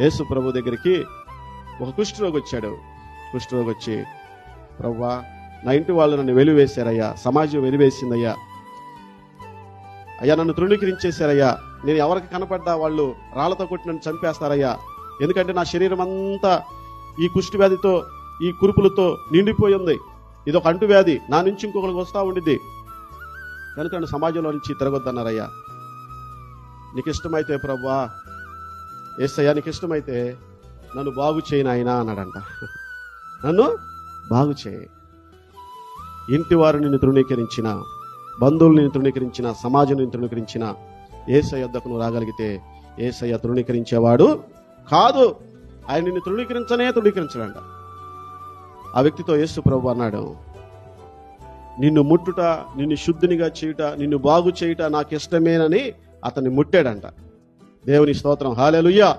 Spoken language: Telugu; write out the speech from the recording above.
యేసు ప్రభు దగ్గరికి ఒక కుష్ఠరోగి వచ్చాడు. కుష్ఠరోగి వచ్చి ప్రవ్వా నా ఇంటి వాళ్ళు నన్ను వెలివేశారయ్యా సమాజం వెలివేసిందయ్యా. అయ్యా నన్ను తృణీకరించేశారయ్యా. నేను ఎవరికి కనపడ్డా వాళ్ళు రాళ్ళతో కొట్టి నన్ను చంపేస్తారయ్యా. ఎందుకంటే నా శరీరం అంతా ఈ కుష్టి వ్యాధితో ఈ కురుపులతో నిండిపోయి ఉంది. ఇది ఒక అంటువ్యాధి. నా నుంచి ఇంకొకరికి వస్తూ ఉండిద్ది. కనుక నన్ను సమాజంలో నుంచి తిరగొద్దన్నారయ్యా. నీకు ఇష్టమైతే ప్రవ్వా ఏసయానికి ఇష్టమైతే నన్ను బాగు చేయను ఆయన అన్నాడంట. నన్ను బాగు చేయి. ఇంటి వారు నిన్ను తృణీకరించిన బంధువులు నిన్ను తృణీకరించిన సమాజం నిన్ను తృణీకరించిన ఏసయ్య వద్దకు నువ్వు రాగలిగితే ఏసయ్య తృణీకరించేవాడు కాదు. ఆయన నిన్ను తృణీకరించనే తృణీకరించడంట. ఆ వ్యక్తితో యేసు ప్రభు అన్నాడు నిన్ను ముట్టుట నిన్ను శుద్ధినిగా చేయుట నిన్ను బాగు చేయుట నాకు ఇష్టమేనని అతన్ని ముట్టాడంట. దేవుని స్తోత్రం. హాలెలుయ్యా